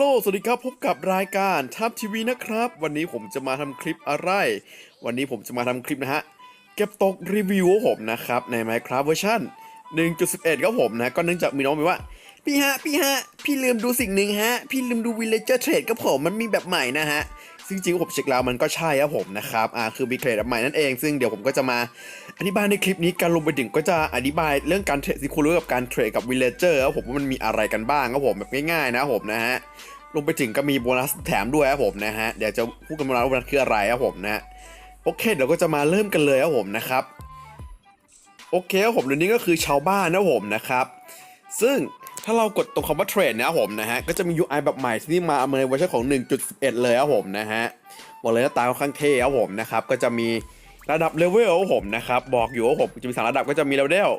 ลสวัสดีครับพบกับรายการทับทีวีนะครับ วันนี้ผมจะมาทำคลิปอะไร วันนี้ผมจะมาทำคลิปนะฮะ เก็บตกรีวิวผมนะครับใน Minecraft เวอร์ชัน1.11ครับผมนะก็เนื่องจากมีน้องบอกว่า พี่ฮะ พี่ฮะ พี่ลืมดูสิ่งหนึ่งฮะ พี่ลืมดู Villager Trade กับผมมันมีแบบใหม่นะฮะ ซึ่งจริงๆผมเช็คแล้วมันก็ใช่ครับผมนะครับอ่าคือมีเทรดใหม่นั่นเองซึ่งเดี๋ยวผมก็จะมาอธิบายในคลิปนี้การลงไปถึงก็จะอธิบายเรื่องการเทรดที่คุณรู้กับการเทรดกับ Villager ครับผมว่ามันมีอะไรกันบ้างครับผมแบบง่ายๆนะครับผมนะฮะรวมไปถึงก็มีโบนัสแถมด้วยครับผมนะฮะเดี๋ยวจะพูดกันมาว่าโบนัสคืออะไรครับผมนะโอเคเดี๋ยวก็จะมาเริ่มกันเลยครับผมนะครับโอเคครับผมเดี๋ยวนี้ก็คือชาวบ้านนะผมนะครับซึ่ง ถ้าเรากดตรงคำว่าเทรดนะครับผมนะฮะ ก็จะมี UI แบบใหม่ที่มาในเวอร์ชันของ 1.11 เลยครับผมนะฮะ บอกเลยหน้าตาค่อนข้างเท่ครับผมนะครับ ก็จะมีระดับเลเวลครับผมนะครับ บอกอยู่ว่าผมจะมีสามระดับก็จะมีเลเวล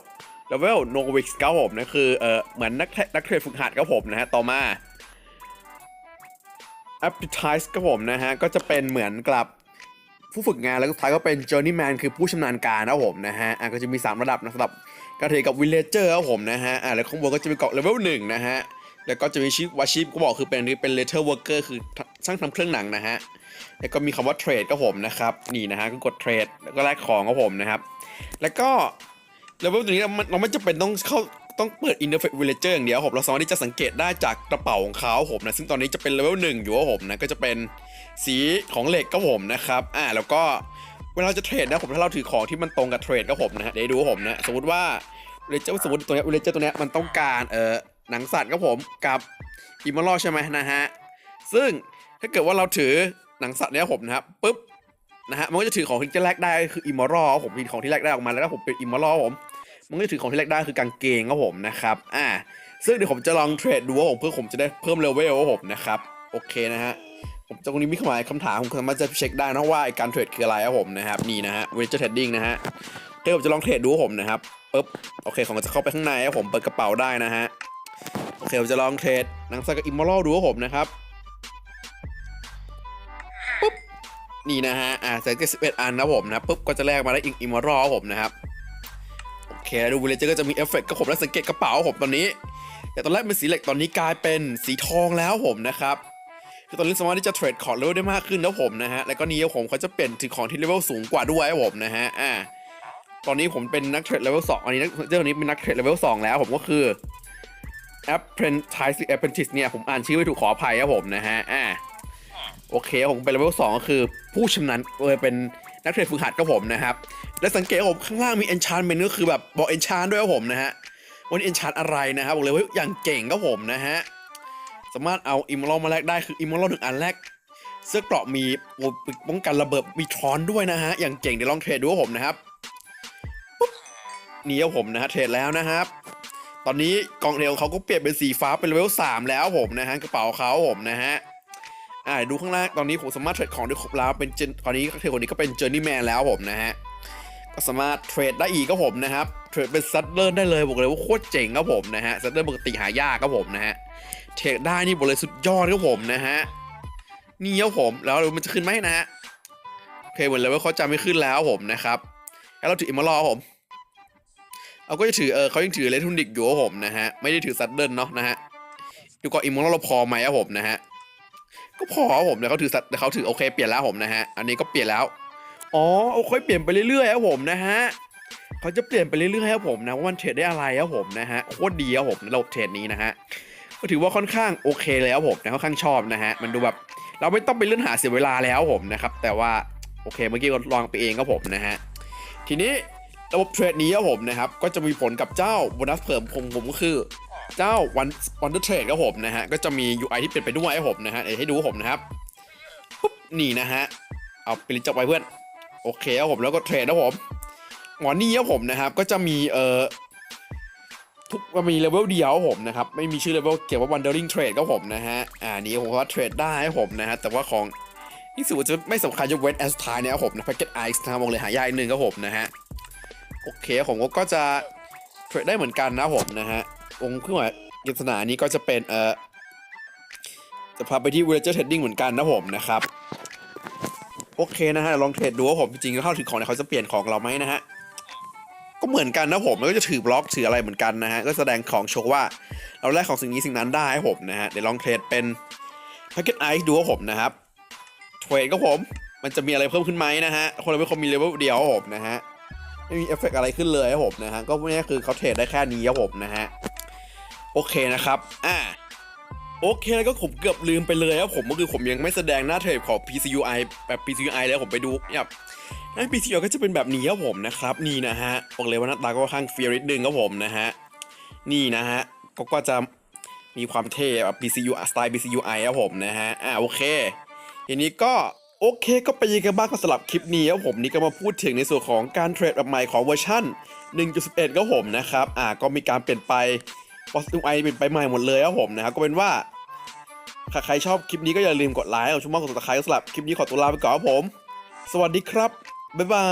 เลเวลโนวิกส์ครับผมนะคือเออเหมือนนักนักเทรดฝึกหัดครับผมนะฮะ ต่อมา Appetize ครับผมนะฮะ ก็จะเป็นเหมือนกับผู้ฝึกงานแล้วก็สุดท้ายก็เป็น Journeyman คือผู้ชำนาญการนะครับผมนะฮะอะก็จะมี 3 ระดับนะสำหรับ กาเทรดกับ Villager ครับผมนะฮะอะแล้วข้างบนก็จะมีเกาะเลเวลหนึ่งนะฮะแล้วก็จะมีชิปวาชิปก็บอกคือเป็นเป็น Letter Worker คือช่างทำเครื่องหนังนะฮะแล้วก็มีคำว่าเทรดครับผมนะครับนี่นะฮะก็กดเทรดแล้วก็แลกของครับผมนะครับแล้วก็เลเวลตัวนี้เราเราไม่จำเป็นต้องเข้าต้องเปิด Interface Villager อย่างเดียวครับผมเราสามารถที่จะสังเกตได้จากกระเป๋าของเขาครับผมนะซึ่งตอนนี้จะเป็นเลเวลหนึ่งอยู่ครับผมนะก็จะเป็นสีของเหล็กครับผมนะครับอ่าแล้วก็ เวลาจะเทรดนะผมถ้าเราถือของที่มันตรงกับเทรดครับผมนะฮะเดี๋ยวดูผมนะสมมติว่าเลเจอร์สมมติตัวนี้เลเจอร์ตัวนี้มันต้องการเออหนังสัตว์ครับผมกับอิมมอลใช่ไหมนะฮะซึ่งถ้าเกิดว่าเราถือหนังสัตว์เนี้ยผมนะครับปุ๊บนะฮะมันก็จะถือของที่จะแลกได้คืออิมมอลผมมีของที่แลกได้ออกมาแล้วก็ผมเป็นอิมมอลผมมันก็จะถือของที่แลกได้คือกางเกงครับผมนะครับอ่าซึ่งเดี๋ยวผมจะลองเทรดดูว่าผมเพื่อผมจะได้เพิ่มเลเวลครับผมนะครับโอเคนะฮะ ผมตรงนี้มีคำหมายคำถามผมสามารถจะเช็คได้นะว่าไอ้การเทรดคืออะไรครับผมนะครับนี่นะฮะเวนเจอร์เทรดดิ้งนะฮะเดี๋ยวผมจะลองเทรดดูครับผมนะครับปึ๊บโอเคของจะเข้าไปข้างในครับผมเปิดกระเป๋าได้นะฮะโอเคผมจะลองเทรดนังสกับอิมมอลดูผมนะครับปุ๊บนี่นะฮะอ่าใส่ก็สิบเอ็ดอันนะผมนะปุ๊บก็จะแลกมาได้อีกอิมมอลครับผมนะครับโอเคดูวิลเลเจอร์ก็จะมีเอฟเฟกต์กับผมและสังเกตกระเป๋าผมตอนนี้ แต่ตอนแรกเป็นสีเหล็กตอนนี้กลายเป็นสีทองแล้วผมนะครับ คือตอนนี้สามารถที่จะเทรดของเลเวลได้มากขึ้นแล้วผมนะฮะ แล้วก็นี้ผมเขาจะเปลี่ยนถึงของที่เลเวลสูงกว่าด้วยผมนะฮะ อ่า ตอนนี้ผมเป็นนักเทรดเลเวลสองอันนี้นักเจ้าตัวนี้เป็นนักเทรดเลเวลสองแล้วผมก็คือ Apprentice Apprentice เนี่ยผมอ่านชื่อไม่ถูกขออภัยครับผมนะฮะ อ่า โอเคผมเป็นเลเวลสองก็คือผู้ชำนาญเออเป็นนักเทรดฝึกหัดครับผมนะครับ และสังเกตผมข้างล่างมี enchantment ก็คือแบบบอก enchant ด้วยครับผมนะฮะวัน enchant อะไรนะครับบอกเลยว่าอย่างเก่งครับผมนะฮะ สามารถเอาอิมมอลมาแลกได้คืออิมมอลหนึ่งอันแรกเสื้อเกราะมีโอ้ป้องกันระเบิดมีทรอนด้วยนะฮะ อย่างเก่งเดี๋ยวลองเทรดดูผมนะครับปุ๊บนี่ครับผมนะฮะเทรดแล้วนะครับ ตอนนี้กองเทรดของเขาก็เปลี่ยนเป็นสีฟ้าเป็นเลเวลสามแล้วผมนะฮะกระเป๋าเขาผมนะฮะอ่าดูข้างล่างตอนนี้ผมสามารถเทรดของได้ครบแล้วเป็นเจนตอนนี้เทรดคนนี้ก็เป็นเจอร์นี่แมนแล้วผมนะฮะก็สามารถเทรดได้อีกครับผมนะครับ เทรดเป็นซัตเตอร์ได้เลยบอกเลยว่าโคตรเจ๋งครับผมนะฮะซัตเตอร์ปกติหายากครับผมนะฮะเทรดได้นี่บอกเลยสุดยอดครับผมนะฮะนี่ครับผมแล้วมันจะขึ้นไหมนะฮะโอเคเหมือนเลยว่าเขาจะไม่ขึ้นแล้วผมนะครับแล้วเราถืออิมมอลผมเอาก็จะถือเออเขายังถือเลทุนดิกอยู่ครับผมนะฮะไม่ได้ถือซัตเดิลเนาะนะฮะดูก่อนอิมมอลเราพอไหมครับผมนะฮะก็พอครับผมแต่เขาถือสัตแต่เขาถือโอเคเปลี่ยนแล้วผมนะฮะอันนี้ก็เปลี่ยนแล้วอ๋อโอเคเปลี่ยนไปเรื่อยๆครับผมนะฮะ เขาจะเปลี่ยนไปเรื่อยๆครับผมนะว่ามันเทรดได้อะไรครับผมนะฮะโคตรดีครับผมระบบเทรดนี้นะฮะก็ถือว่าค่อนข้างโอเคเลยครับผมนะค่อนข้างชอบนะฮะมันดูแบบเราไม่ต้องไปเลื่อนหาเสียเวลาแล้วผมนะครับแต่ว่าโอเคเมื่อกี้ก็ลองไปเองครับผมนะฮะทีนี้ระบบเทรดนี้ครับผมนะครับก็จะมีผลกับเจ้าโบนัสเพิ่มของผมก็คือเจ้าวันวันเดอร์เทรดครับผมนะฮะก็จะมี UI ที่เปลี่ยนไปด้วยครับผมนะฮะเดี๋ยวให้ดูผมนะครับปุ๊บนี่นะฮะเอาไปลิงก์จับไว้เพื่อนโอเคครับผมแล้วก็เทรดนะผม หมอนี่ครับผมนะครับ ก็จะมีเอ่อทุกมีเลเวลเดียวผมนะครับ ไม่มีชื่อเลเวลเกี่ยวกับ Wandering Trade ครับผมนะฮะ อ่านี่ผมว่าเทรดได้ผมนะฮะ แต่ว่าของที่สุดจะไม่สำคัญยกเว้นแอสทายนี่ยครับผมนะแพ็กเกจไอซ์นะครับบอกเลยหายากอีกหนึ่งครับผมนะฮะ โอเคผมก็จะเทรดได้เหมือนกันนะผมนะฮะ องค์เครื่องหมายปริศนานี้ก็จะเป็นเอ่อจะพาไปที่ Villager Trading เหมือนกันนะผมนะครับ โอเคนะฮะลองเทรดดูว่าผมจริงๆเข้าถึงของเนี่ยเขาจะเปลี่ยนของเราไหมนะฮะ ก็เหมือนกันนะผมแล้วก็จะถือบล็อกถืออะไรเหมือนกันนะฮะก็แสดงของโชว์ว่าเราแลกของสิ่งนี้สิ่งนั้นได้ครับผมนะฮะเดี๋ยวลองเทรดเป็น Packet Ice ดูครับผมนะครับเทรดครับผมมันจะมีอะไรเพิ่มขึ้นไหมนะฮะคนเราเป็นคนมีเลเวลเดียวผมนะฮะไม่มีเอฟเฟกต์อะไรขึ้นเลยครับผมนะฮะก็นี่คือเขาเทรดได้แค่นี้ครับผมนะฮะโอเคนะครับอ่าโอเคแล้วก็ผมเกือบลืมไปเลยครับผมก็คือผมยังไม่แสดงหน้าเทรดของ PCUI แบบ PCUI แล้วผมไปดูแบบ หน้า PCUI ก็จะเป็นแบบนี้ครับผมนะครับนี่นะฮะบอกเลยว่าหน้าตาก็ค่อนข้างเฟียร์นิดนึงครับผมนะฮะนี่นะฮะก็ก็จะมีความเท่แบบ PCU สไตล์ PCUI ครับผมนะฮะอ่าโอเคทีนี้ก็โอเคก็ไปยังกันบ้างก็สำหรับคลิปนี้ครับผมนี่ก็มาพูดถึงในส่วนของการเทรดแบบใหม่ของเวอร์ชัน1.11ครับผมนะครับอ่าก็มีการเปลี่ยนไป p o s UI เปลี่ยนไปใหม่หมดเลยครับผมนะครับก็เป็นว่าถ้าใครชอบคลิปนี้ก็อย่าลืมกดไลค์กดชุมมากกดติดตามสำหรับคลิปนี้ขอตัวลาไปก่อนครับผม สวัสดีครับ บ๊า